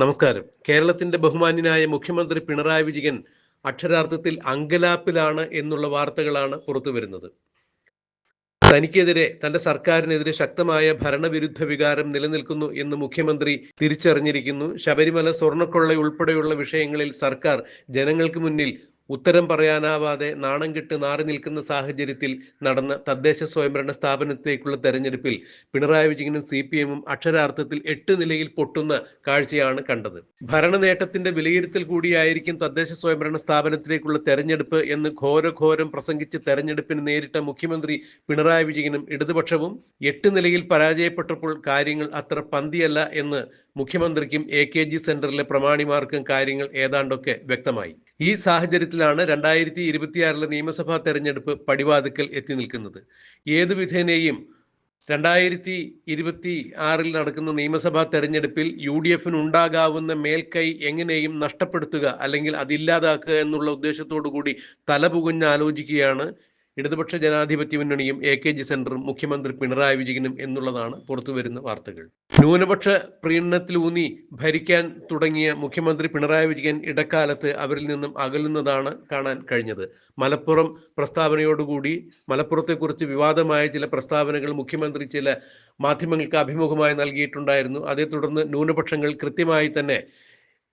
നമസ്കാരം. കേരളത്തിന്റെ ബഹുമാന്യനായ മുഖ്യമന്ത്രി പിണറായി വിജയൻ അക്ഷരാർത്ഥത്തിൽ അങ്കലാപ്പിലാണ് എന്നുള്ള വാർത്തകളാണ് പുറത്തു വരുന്നത്. തനിക്കെതിരെ തന്റെ സർക്കാരിനെതിരെ ശക്തമായ ഭരണവിരുദ്ധ വികാരം നിലനിൽക്കുന്നു എന്ന് മുഖ്യമന്ത്രി തിരിച്ചറിഞ്ഞിരിക്കുന്നു. ശബരിമല സ്വർണക്കൊള്ള ഉൾപ്പെടെയുള്ള വിഷയങ്ങളിൽ സർക്കാർ ജനങ്ങൾക്ക് മുന്നിൽ ഉത്തരം പറയാനാവാതെ നാണം കെട്ട് നാറി നിൽക്കുന്ന സാഹചര്യത്തിൽ നടന്ന തദ്ദേശ സ്വയംഭരണ സ്ഥാപനത്തിലേക്കുള്ള തെരഞ്ഞെടുപ്പിൽ പിണറായി വിജയനും സി പി എമ്മും അക്ഷരാർത്ഥത്തിൽ എട്ട് നിലയിൽ പൊട്ടുന്ന കാഴ്ചയാണ് കണ്ടത്. ഭരണ നേട്ടത്തിന്റെ വിലയിരുത്തൽ കൂടിയായിരിക്കും തദ്ദേശ സ്വയംഭരണ സ്ഥാപനത്തിലേക്കുള്ള തെരഞ്ഞെടുപ്പ് എന്ന് ഘോരഘോരം പ്രസംഗിച്ച് തെരഞ്ഞെടുപ്പിന് നേരിട്ട മുഖ്യമന്ത്രി പിണറായി വിജയനും ഇടതുപക്ഷവും എട്ട് നിലയിൽ പരാജയപ്പെട്ടപ്പോൾ കാര്യങ്ങൾ അത്ര പന്തിയല്ല എന്ന് മുഖ്യമന്ത്രിക്കും എ കെ ജി സെന്ററിലെ പ്രമാണിമാർക്കും കാര്യങ്ങൾ ഏതാണ്ടൊക്കെ വ്യക്തമായി. ഈ സാഹചര്യത്തിലാണ് രണ്ടായിരത്തി ഇരുപത്തിയാറിലെ നിയമസഭാ തെരഞ്ഞെടുപ്പ് പടിവാതുക്കൽ എത്തി നിൽക്കുന്നത്. ഏതു വിധേനയും രണ്ടായിരത്തി ഇരുപത്തി ആറിൽ നടക്കുന്ന നിയമസഭാ തെരഞ്ഞെടുപ്പിൽ യു ഡി എഫിന് ഉണ്ടാകാവുന്ന മേൽക്കൈ എങ്ങനെയും നഷ്ടപ്പെടുത്തുക അല്ലെങ്കിൽ അതില്ലാതാക്കുക എന്നുള്ള ഉദ്ദേശത്തോടു കൂടി തല ആലോചിക്കുകയാണ് ഇടതുപക്ഷ ജനാധിപത്യ മുന്നണിയും എ കെ ജി സെന്ററും മുഖ്യമന്ത്രി പിണറായി വിജയനും എന്നുള്ളതാണ് പുറത്തുവരുന്ന വാർത്തകൾ. ന്യൂനപക്ഷ പ്രീണനത്തിലൂന്നി ഭരിക്കാൻ തുടങ്ങിയ മുഖ്യമന്ത്രി പിണറായി വിജയൻ ഇടക്കാലത്ത് അവരിൽ നിന്നും അകലുന്നതാണ് കാണാൻ കഴിഞ്ഞത്. മലപ്പുറം പ്രസ്താവനയോടുകൂടി മലപ്പുറത്തെക്കുറിച്ച് വിവാദമായ ചില പ്രസ്താവനകൾ മുഖ്യമന്ത്രി ചില മാധ്യമങ്ങൾക്ക് അഭിമുഖമായി നൽകിയിട്ടുണ്ടായിരുന്നു. അതേ തുടർന്ന് ന്യൂനപക്ഷങ്ങൾ കൃത്യമായി തന്നെ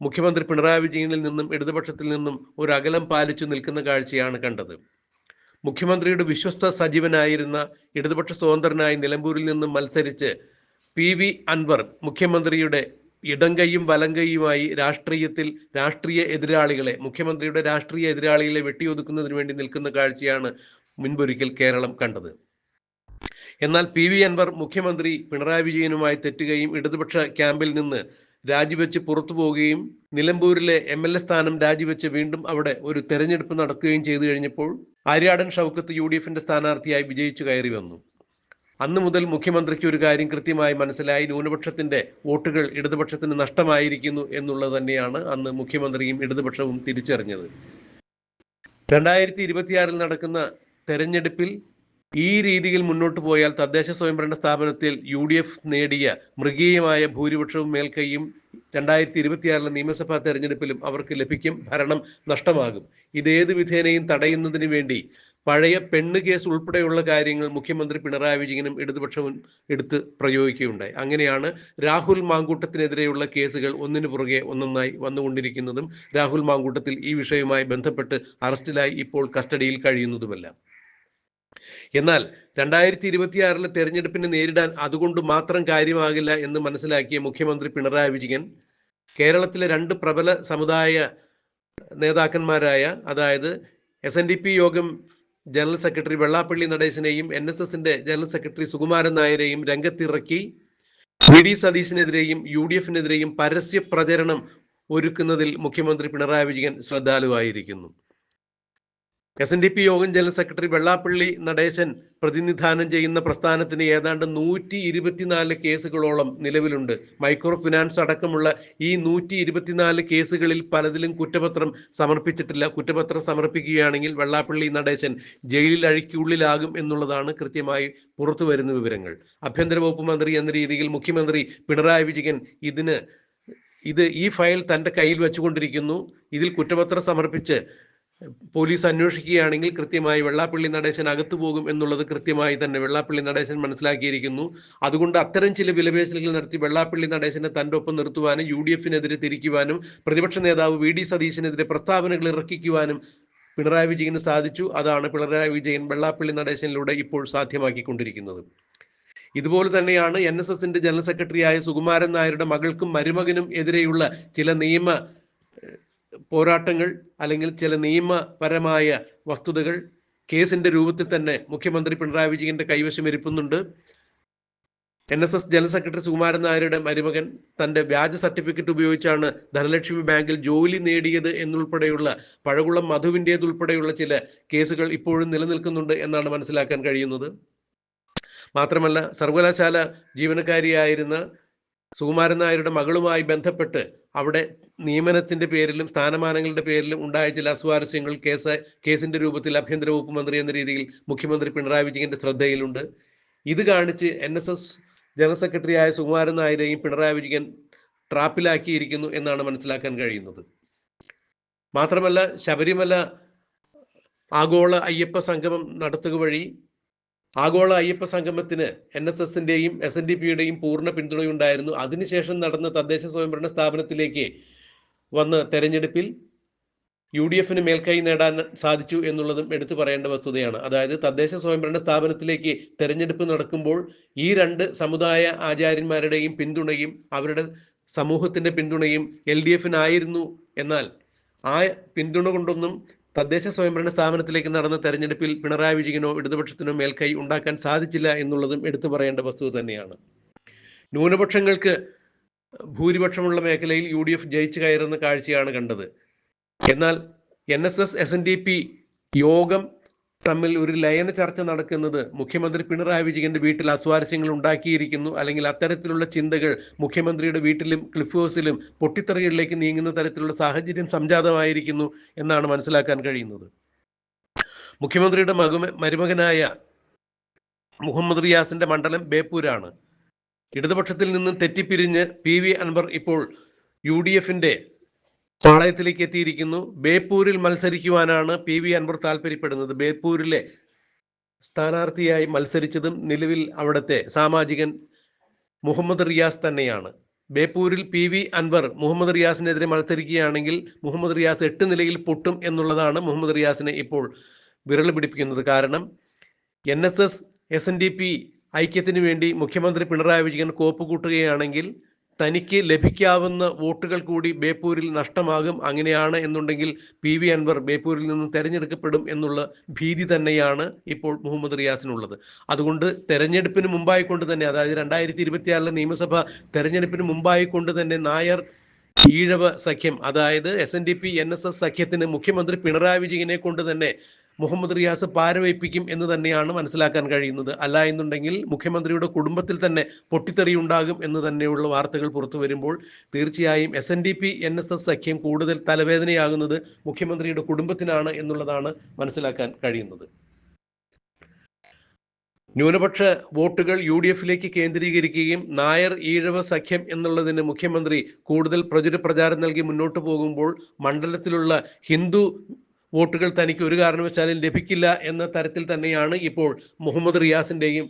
മുഖ്യമന്ത്രി പിണറായി വിജയനിൽ നിന്നും ഇടതുപക്ഷത്തിൽ നിന്നും ഒരു അകലം പാലിച്ചു നിൽക്കുന്ന കാഴ്ചയാണ് കണ്ടത്. മുഖ്യമന്ത്രിയുടെ വിശ്വസ്ത സജീവനായിരുന്ന ഇടതുപക്ഷ സ്വതന്ത്രനായി നിലമ്പൂരിൽ നിന്ന് മത്സരിച്ച് പി വി അൻവർ മുഖ്യമന്ത്രിയുടെ ഇടങ്കൈയും വലങ്കൈയുമായി രാഷ്ട്രീയത്തിൽ രാഷ്ട്രീയ എതിരാളികളെ മുഖ്യമന്ത്രിയുടെ രാഷ്ട്രീയ എതിരാളികളെ വെട്ടിയൊതുക്കുന്നതിന് വേണ്ടി നിൽക്കുന്ന കാഴ്ചയാണ് മുൻപൊരിക്കൽ കേരളം കണ്ടത്. എന്നാൽ പി വി അൻവർ മുഖ്യമന്ത്രി പിണറായി വിജയനുമായി തെറ്റുകയും ഇടതുപക്ഷ ക്യാമ്പിൽ നിന്ന് രാജിവെച്ച് പുറത്തു പോവുകയും നിലമ്പൂരിലെ എം എൽ എ സ്ഥാനം രാജിവെച്ച് വീണ്ടും അവിടെ ഒരു തെരഞ്ഞെടുപ്പ് നടക്കുകയും ചെയ്തു കഴിഞ്ഞപ്പോൾ ആര്യാടൻ ഷൗക്കത്ത് യു ഡി എഫിന്റെ സ്ഥാനാർത്ഥിയായി വിജയിച്ചു കയറി വന്നു. അന്ന് മുതൽ മുഖ്യമന്ത്രിക്ക് ഒരു കാര്യം കൃത്യമായി മനസ്സിലായി ന്യൂനപക്ഷത്തിന്റെ വോട്ടുകൾ ഇടതുപക്ഷത്തിന് നഷ്ടമായിരിക്കുന്നു എന്നുള്ളത് തന്നെയാണ് അന്ന് മുഖ്യമന്ത്രിയും ഇടതുപക്ഷവും തിരിച്ചറിഞ്ഞത്. രണ്ടായിരത്തി ഇരുപത്തിയാറിൽ നടക്കുന്ന തെരഞ്ഞെടുപ്പിൽ ഈ രീതിയിൽ മുന്നോട്ട് പോയാൽ തദ്ദേശ സ്വയംഭരണ സ്ഥാപനത്തിൽ യു ഡി എഫ് നേടിയ മൃഗീയമായ ഭൂരിപക്ഷവും മേൽക്കൈയും രണ്ടായിരത്തി ഇരുപത്തിയാറിലെ നിയമസഭാ തെരഞ്ഞെടുപ്പിലും അവർക്ക് ലഭിക്കും. ഭരണം നഷ്ടമാകും. ഇതേത് വിധേനയും തടയുന്നതിന് വേണ്ടി പഴയ പെണ്ണ് കേസ് ഉൾപ്പെടെയുള്ള കാര്യങ്ങൾ മുഖ്യമന്ത്രി പിണറായി വിജയനും ഇടതുപക്ഷവും എടുത്ത് പ്രയോഗിക്കുകയുണ്ടായി. അങ്ങനെയാണ് രാഹുൽ മാങ്കൂട്ടത്തിനെതിരെയുള്ള കേസുകൾ ഒന്നിനു പുറകെ ഒന്നൊന്നായി വന്നുകൊണ്ടിരിക്കുന്നതും രാഹുൽ മാങ്കൂട്ടത്തിൽ ഈ വിഷയവുമായി ബന്ധപ്പെട്ട് അറസ്റ്റിലായി ഇപ്പോൾ കസ്റ്റഡിയിൽ കഴിയുന്നതുമല്ല. എന്നാൽ രണ്ടായിരത്തി ഇരുപത്തിയാറിലെ തെരഞ്ഞെടുപ്പിനെ നേരിടാൻ അതുകൊണ്ട് മാത്രം കാര്യമാകില്ല എന്ന് മനസ്സിലാക്കിയ മുഖ്യമന്ത്രി പിണറായി വിജയൻ കേരളത്തിലെ രണ്ട് പ്രബല സമുദായ നേതാക്കന്മാരായ അതായത് എസ് എൻ ഡി പി യോഗം ജനറൽ സെക്രട്ടറി വെള്ളാപ്പള്ളി നടേശനെയും എൻ എസ് എസിന്റെ ജനറൽ സെക്രട്ടറി സുകുമാരൻ നായരെയും രംഗത്തിറക്കി. വി ഡി സതീശിനെതിരെയും യു ഡി എഫിനെതിരെയും പരസ്യ പ്രചരണം ഒരുക്കുന്നതിൽ മുഖ്യമന്ത്രി പിണറായി വിജയൻ ശ്രദ്ധാലുവായിരിക്കുന്നു. എസ് എൻ ഡി പി യോഗം ജനറൽ സെക്രട്ടറി വെള്ളാപ്പള്ളി നടേശൻ പ്രതിനിധാനം ചെയ്യുന്ന പ്രസ്ഥാനത്തിന് ഏതാണ്ട് നൂറ്റി ഇരുപത്തിനാല് കേസുകളോളം നിലവിലുണ്ട്. മൈക്രോ ഫിനാൻസ് അടക്കമുള്ള ഈ നൂറ്റി ഇരുപത്തിനാല് കേസുകളിൽ പലതിലും കുറ്റപത്രം സമർപ്പിച്ചിട്ടില്ല. കുറ്റപത്രം സമർപ്പിക്കുകയാണെങ്കിൽ വെള്ളാപ്പള്ളി നടേശൻ ജയിലിൽ അഴിക്കുള്ളിലാകും എന്നുള്ളതാണ് കൃത്യമായി പുറത്തു വരുന്ന വിവരങ്ങൾ. ആഭ്യന്തര വകുപ്പ് മന്ത്രി എന്ന രീതിയിൽ മുഖ്യമന്ത്രി പിണറായി വിജയൻ ഇതിന് ഇത് ഈ ഫയൽ തന്റെ കയ്യിൽ വെച്ചുകൊണ്ടിരിക്കുന്നു. ഇതിൽ കുറ്റപത്രം സമർപ്പിച്ച് പോലീസ് അന്വേഷിക്കുകയാണെങ്കിൽ കൃത്യമായി വെള്ളാപ്പള്ളി നടേശൻ അകത്തു പോകും എന്നുള്ളത് കൃത്യമായി തന്നെ വെള്ളാപ്പള്ളി നടേശൻ മനസ്സിലാക്കിയിരിക്കുന്നു. അതുകൊണ്ട് അത്തരം ചില വിലപേശലുകൾ നടത്തി വെള്ളാപ്പള്ളി നടേശനെ തന്റെ ഒപ്പം നിർത്തുവാനും യു ഡി എഫിനെതിരെ തിരിക്കുവാനും പ്രതിപക്ഷ നേതാവ് വി ഡി സതീശനെതിരെ പ്രസ്താവനകൾ ഇറക്കിക്കുവാനും പിണറായി വിജയന് സാധിച്ചു. അതാണ് പിണറായി വിജയൻ വെള്ളാപ്പള്ളി നടേശനിലൂടെ ഇപ്പോൾ സാധ്യമാക്കിക്കൊണ്ടിരിക്കുന്നത്. ഇതുപോലെ തന്നെയാണ് എൻ എസ് എസിന്റെ ജനറൽ സെക്രട്ടറിയായ സുകുമാരൻ നായരുടെ മകൾക്കും മരുമകനും എതിരെയുള്ള ചില നിയമ പോരാട്ടങ്ങൾ അല്ലെങ്കിൽ ചില നിയമപരമായ വസ്തുതകൾ കേസിന്റെ രൂപത്തിൽ തന്നെ മുഖ്യമന്ത്രി പിണറായി വിജയന്റെ കൈവശം ഇരിപ്പുന്നുണ്ട്. N S S general secretary Sukumaran നായരുടെ മരുമകൻ തന്റെ വ്യാജ സർട്ടിഫിക്കറ്റ് ഉപയോഗിച്ചാണ് ധനലക്ഷ്മി ബാങ്കിൽ ജോലി നേടിയത് എന്നുൾപ്പെടെയുള്ള പഴകുളം മധുവിന്റേതുൾപ്പെടെയുള്ള ചില കേസുകൾ ഇപ്പോഴും നിലനിൽക്കുന്നുണ്ട് എന്നാണ് മനസ്സിലാക്കാൻ കഴിയുന്നത്. മാത്രമല്ല സർവകലാശാല ജീവനക്കാരിയായിരുന്ന സുകുമാരൻ നായരുടെ മകളുമായി ബന്ധപ്പെട്ട് അവിടെ നിയമനത്തിന്റെ പേരിലും സ്ഥാനമാനങ്ങളുടെ പേരിലും ഉണ്ടായ ചില അസ്വാരസ്യങ്ങൾ കേസ് കേസിന്റെ രൂപത്തിൽ ആഭ്യന്തര വകുപ്പ് മന്ത്രി എന്ന രീതിയിൽ മുഖ്യമന്ത്രി പിണറായി വിജയന്റെ ശ്രദ്ധയിലുണ്ട്. ഇത് കാണിച്ച് എൻ എസ് എസ് ജനറൽ സെക്രട്ടറിയായ സുകുമാരൻ നായരെയും പിണറായി വിജയൻ ട്രാപ്പിലാക്കിയിരിക്കുന്നു എന്നാണ് മനസ്സിലാക്കാൻ കഴിയുന്നത്. മാത്രമല്ല ശബരിമല ആഗോള അയ്യപ്പ സംഗമം നടത്തുക വഴി ആഗോള അയ്യപ്പ സംഗമത്തിന് എൻ എസ് എസിന്റെയും എസ് എൻ ഡി പിയുടെയും പൂർണ പിന്തുണയുണ്ടായിരുന്നു. അതിനുശേഷം നടന്ന തദ്ദേശ സ്വയംഭരണ സ്ഥാപനത്തിലേക്ക് വന്ന് തെരഞ്ഞെടുപ്പിൽ യു ഡി എഫിന് മേൽക്കൈ നേടാൻ സാധിച്ചു എന്നുള്ളതും എടുത്തു പറയേണ്ട വസ്തുതയാണ്. അതായത് തദ്ദേശ സ്വയംഭരണ സ്ഥാപനത്തിലേക്ക് തെരഞ്ഞെടുപ്പ് നടക്കുമ്പോൾ ഈ രണ്ട് സമുദായ ആചാര്യന്മാരുടെയും പിന്തുണയും അവരുടെ സമൂഹത്തിന്റെ പിന്തുണയും എൽ ഡി എഫിനായിരുന്നു എന്നാൽ ആ പിന്തുണ കൊണ്ടൊന്നും തദ്ദേശ സ്വയംഭരണ സ്ഥാപനത്തിലേക്ക് നടന്ന തെരഞ്ഞെടുപ്പിൽ പിണറായി വിജയനോ ഇടതുപക്ഷത്തിനോ മേൽക്കൈ ഉണ്ടാക്കാൻ സാധിച്ചില്ല എന്നുള്ളതും എടുത്തു പറയേണ്ട വസ്തുത തന്നെയാണ്. ന്യൂനപക്ഷങ്ങൾക്ക് ഭൂരിപക്ഷമുള്ള മേഖലയിൽ യു ഡി എഫ് ജയിച്ചു കയറുന്ന കാഴ്ചയാണ് കണ്ടത്. എന്നാൽ N S S S N D P യോഗം തമ്മിൽ ഒരു ലയന ചർച്ച നടക്കുന്നത് മുഖ്യമന്ത്രി പിണറായി വിജയന്റെ വീട്ടിൽ അസ്വാരസ്യങ്ങൾ ഉണ്ടാക്കിയിരിക്കുന്നു. അല്ലെങ്കിൽ അത്തരത്തിലുള്ള ചിന്തകൾ മുഖ്യമന്ത്രിയുടെ വീട്ടിലും ക്ലിഫ് ഹൗസിലും പൊട്ടിത്തെറികളിലേക്ക് നീങ്ങുന്ന തരത്തിലുള്ള സാഹചര്യം സംജാതമായിരിക്കുന്നു എന്നാണ് മനസ്സിലാക്കാൻ കഴിയുന്നത്. മുഖ്യമന്ത്രിയുടെ മകു മരുമകനായ മുഹമ്മദ് റിയാസിന്റെ മണ്ഡലം ബേപ്പൂരാണ്. ഇടതുപക്ഷത്തിൽ നിന്നും തെറ്റിപ്പിരിഞ്ഞ് പി വി അൻവർ ഇപ്പോൾ യു ഡി എഫിന്റെ പാളയത്തിലേക്ക് എത്തിയിരിക്കുന്നു. ബേപ്പൂരിൽ മത്സരിക്കുവാനാണ് പി വി അൻവർ താല്പര്യപ്പെടുന്നത്. ബേപ്പൂരിലെ സ്ഥാനാർത്ഥിയായി മത്സരിച്ചതും നിലവിൽ അവിടുത്തെ സാമാജികൻ മുഹമ്മദ് റിയാസ് തന്നെയാണ്. ബേപ്പൂരിൽ പി വി അൻവർ മുഹമ്മദ് റിയാസിനെതിരെ മത്സരിക്കുകയാണെങ്കിൽ മുഹമ്മദ് റിയാസ് എട്ട് നിലയിൽ പൊട്ടും എന്നുള്ളതാണ് മുഹമ്മദ് റിയാസിനെ ഇപ്പോൾ വിരൽ പിടിപ്പിക്കുന്നത്. കാരണം N S S S N D P ഐക്യത്തിന് വേണ്ടി മുഖ്യമന്ത്രി പിണറായി വിജയൻ കോപ്പ് കൂട്ടുകയാണെങ്കിൽ തനിക്ക് ലഭിക്കാവുന്ന വോട്ടുകൾ കൂടി ബേപ്പൂരിൽ നഷ്ടമാകും അങ്ങനെയാണ് എന്നുണ്ടെങ്കിൽ പി വി അൻവർ ബേപ്പൂരിൽ നിന്ന് തെരഞ്ഞെടുക്കപ്പെടും എന്നുള്ള ഭീതി തന്നെയാണ് ഇപ്പോൾ മുഹമ്മദ് റിയാസിനുള്ളത്. അതുകൊണ്ട് തെരഞ്ഞെടുപ്പിന് മുമ്പായി കൊണ്ട് തന്നെ അതായത് രണ്ടായിരത്തി ഇരുപത്തിയാറിലെ നിയമസഭ തെരഞ്ഞെടുപ്പിന് മുമ്പായി കൊണ്ട് തന്നെ നായർ ഈഴവ സഖ്യം അതായത് S N D P N S S സഖ്യത്തിന് മുഖ്യമന്ത്രി പിണറായി വിജയനെ കൊണ്ട് തന്നെ മുഹമ്മദ് റിയാസ് പാരവയ്പ്പിക്കും എന്ന് തന്നെയാണ് മനസ്സിലാക്കാൻ കഴിയുന്നത്. അല്ല എന്നുണ്ടെങ്കിൽ മുഖ്യമന്ത്രിയുടെ കുടുംബത്തിൽ തന്നെ പൊട്ടിത്തെറി ഉണ്ടാകും എന്ന് തന്നെയുള്ള വാർത്തകൾ പുറത്തു വരുമ്പോൾ തീർച്ചയായും S N D P N S S സഖ്യം കൂടുതൽ തലവേദനയാകുന്നത് മുഖ്യമന്ത്രിയുടെ കുടുംബത്തിനാണ് എന്നുള്ളതാണ് മനസ്സിലാക്കാൻ കഴിയുന്നത്. ന്യൂനപക്ഷ വോട്ടുകൾ യു ഡി എഫിലേക്ക് കേന്ദ്രീകരിക്കുകയും നായർ ഈഴവ സഖ്യം എന്നുള്ളതിന് മുഖ്യമന്ത്രി കൂടുതൽ പ്രചുര പ്രചാരം നൽകി മുന്നോട്ട് പോകുമ്പോൾ മണ്ഡലത്തിലുള്ള ഹിന്ദു വോട്ടുകൾ തനിക്ക് ഒരു കാരണവശാലും ലഭിക്കില്ല എന്ന തരത്തിൽ തന്നെയാണ് ഇപ്പോൾ മുഹമ്മദ് റിയാസിന്റെയും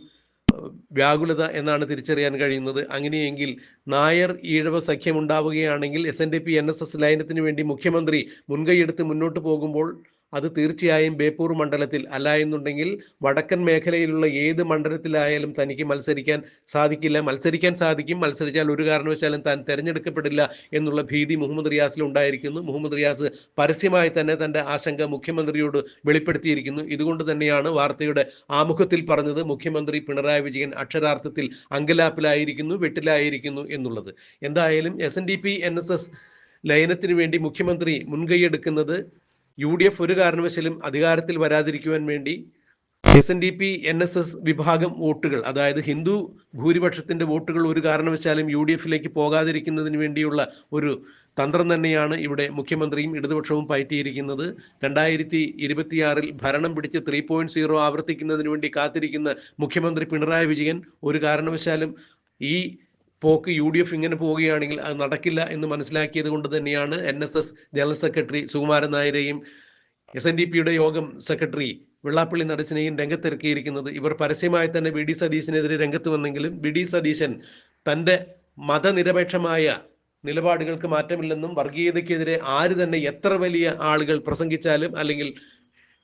വ്യാകുലത എന്നാണ് തിരിച്ചറിയാൻ കഴിയുന്നത്. അങ്ങനെയെങ്കിൽ Nair Ezhava സഖ്യമുണ്ടാവുകയാണെങ്കിൽ S N D P N S S ലയനത്തിന് വേണ്ടി മുഖ്യമന്ത്രി മുൻകൈയെടുത്ത് മുന്നോട്ട് പോകുമ്പോൾ അത് തീർച്ചയായും ബേപ്പൂർ മണ്ഡലത്തിൽ അല്ല എന്നുണ്ടെങ്കിൽ വടക്കൻ മേഖലയിലുള്ള ഏത് മണ്ഡലത്തിലായാലും തനിക്ക് മത്സരിക്കാൻ സാധിക്കില്ല. മത്സരിക്കാൻ സാധിക്കും. മത്സരിച്ചാൽ ഒരു കാരണവശാലും താൻ തെരഞ്ഞെടുക്കപ്പെടില്ല എന്നുള്ള ഭീതി മുഹമ്മദ് റിയാസിൽ ഉണ്ടായിരിക്കുന്നു. മുഹമ്മദ് റിയാസ് പരസ്യമായി തന്നെ തന്റെ ആശങ്ക മുഖ്യമന്ത്രിയോട് വെളിപ്പെടുത്തിയിരിക്കുന്നു. ഇതുകൊണ്ട് തന്നെയാണ് വാർത്തയുടെ ആമുഖത്തിൽ പറഞ്ഞത് മുഖ്യമന്ത്രി പിണറായി വിജയൻ അക്ഷരാർത്ഥത്തിൽ അങ്കലാപ്പിലായിരിക്കുന്നു വെട്ടിലായിരിക്കുന്നു എന്നുള്ളത്. എന്തായാലും S N D P N S S ലയനത്തിന് വേണ്ടി മുഖ്യമന്ത്രി മുൻകൈയെടുക്കുന്നത് യു ഡി എഫ് ഒരു കാരണവശാലും അധികാരത്തിൽ വരാതിരിക്കുവാൻ വേണ്ടി S N D P N S S വിഭാഗം വോട്ടുകൾ അതായത് ഹിന്ദു ഭൂരിപക്ഷത്തിന്റെ വോട്ടുകൾ ഒരു കാരണവശാലും യു ഡി എഫിലേക്ക് പോകാതിരിക്കുന്നതിന് വേണ്ടിയുള്ള ഒരു തന്ത്രം തന്നെയാണ് ഇവിടെ മുഖ്യമന്ത്രിയും ഇടതുപക്ഷവും പയറ്റിയിരിക്കുന്നത്. രണ്ടായിരത്തി ഇരുപത്തിയാറിൽ ഭരണം പിടിച്ച് ത്രീ പോയിന്റ് സീറോ ആവർത്തിക്കുന്നതിന് വേണ്ടി കാത്തിരിക്കുന്ന മുഖ്യമന്ത്രി പിണറായി വിജയൻ ഒരു കാരണവശാലും ഈ പോക്ക് യു ഡി എഫ് ഇങ്ങനെ പോവുകയാണെങ്കിൽ അത് നടക്കില്ല എന്ന് മനസ്സിലാക്കിയത് കൊണ്ട് തന്നെയാണ് N S S general secretary Sukumaran നായരെയും S N D പിയുടെ യോഗം സെക്രട്ടറി വെള്ളാപ്പള്ളി നടച്ചിനെയും രംഗത്തിറക്കിയിരിക്കുന്നത്. ഇവർ പരസ്യമായി തന്നെ വി ഡി സതീശനെതിരെ രംഗത്ത് വന്നെങ്കിലും വി ഡി സതീശൻ തന്റെ മതനിരപേക്ഷമായ നിലപാടുകൾക്ക് മാറ്റമില്ലെന്നും വർഗീയതയ്ക്കെതിരെ ആര് തന്നെ എത്ര വലിയ ആളുകൾ പ്രസംഗിച്ചാലും അല്ലെങ്കിൽ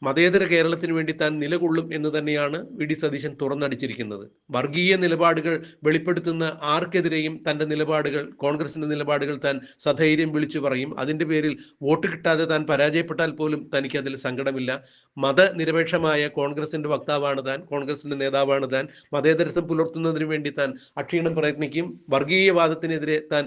മതേതര കേരളത്തിന് വേണ്ടി താൻ നിലകൊള്ളും എന്ന് തന്നെയാണ് വി ഡി സതീശൻ തുറന്നടിച്ചിരിക്കുന്നത്. വർഗീയ നിലപാടുകൾ വെളിപ്പെടുത്തുന്ന ആർക്കെതിരെയും തന്റെ നിലപാടുകൾ കോൺഗ്രസിന്റെ നിലപാടുകൾ താൻ സധൈര്യം വിളിച്ചു പറയും. അതിന്റെ പേരിൽ വോട്ട് കിട്ടാതെ താൻ പരാജയപ്പെട്ടാൽ പോലും തനിക്ക് അതിൽ സങ്കടമില്ല. മതനിരപേക്ഷമായ കോൺഗ്രസിന്റെ വക്താവാണ് താൻ കോൺഗ്രസിന്റെ നേതാവാണ് താൻ. മതേതരത്വം പുലർത്തുന്നതിന് വേണ്ടി താൻ അക്ഷീണം പ്രയത്നിക്കും. വർഗീയവാദത്തിനെതിരെ താൻ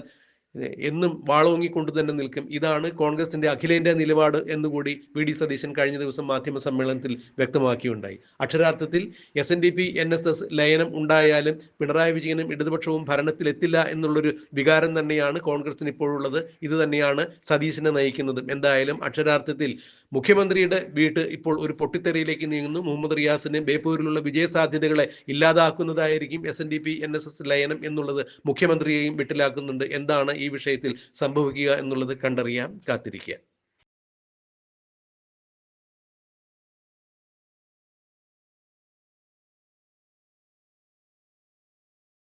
എന്നും വാളോങ്ങിക്കൊണ്ട് തന്നെ നിൽക്കും. ഇതാണ് കോൺഗ്രസിന്റെ അഖിലേന്ത്യാ നിലപാട് എന്നുകൂടി വി ഡി സതീശൻ കഴിഞ്ഞ ദിവസം മാധ്യമ സമ്മേളനത്തിൽ വ്യക്തമാക്കിയുണ്ടായി. അക്ഷരാർത്ഥത്തിൽ S N D P N S S ലയനം ഉണ്ടായാലും പിണറായി വിജയനും ഇടതുപക്ഷവും ഭരണത്തിലെത്തില്ല എന്നുള്ളൊരു വികാരം തന്നെയാണ് കോൺഗ്രസിന് ഇപ്പോഴുള്ളത്. ഇത് തന്നെയാണ് സതീശനെ നയിക്കുന്നതും. എന്തായാലും അക്ഷരാർത്ഥത്തിൽ മുഖ്യമന്ത്രിയുടെ വീട്ട് ഇപ്പോൾ ഒരു പൊട്ടിത്തെറിയിലേക്ക് നീങ്ങുന്നു. മുഹമ്മദ് റിയാസിന് ബേപ്പൂരിലുള്ള വിജയ സാധ്യതകളെ ഇല്ലാതാക്കുന്നതായിരിക്കും S N D P N S S ലയനം എന്നുള്ളത് മുഖ്യമന്ത്രിയെയും വിട്ടിലാക്കുന്നുണ്ട്. എന്താണ് ഈ വിഷയത്തിൽ സംഭവിക്കുക എന്നുള്ളത് കണ്ടറിയാം കാത്തിരിക്കുക.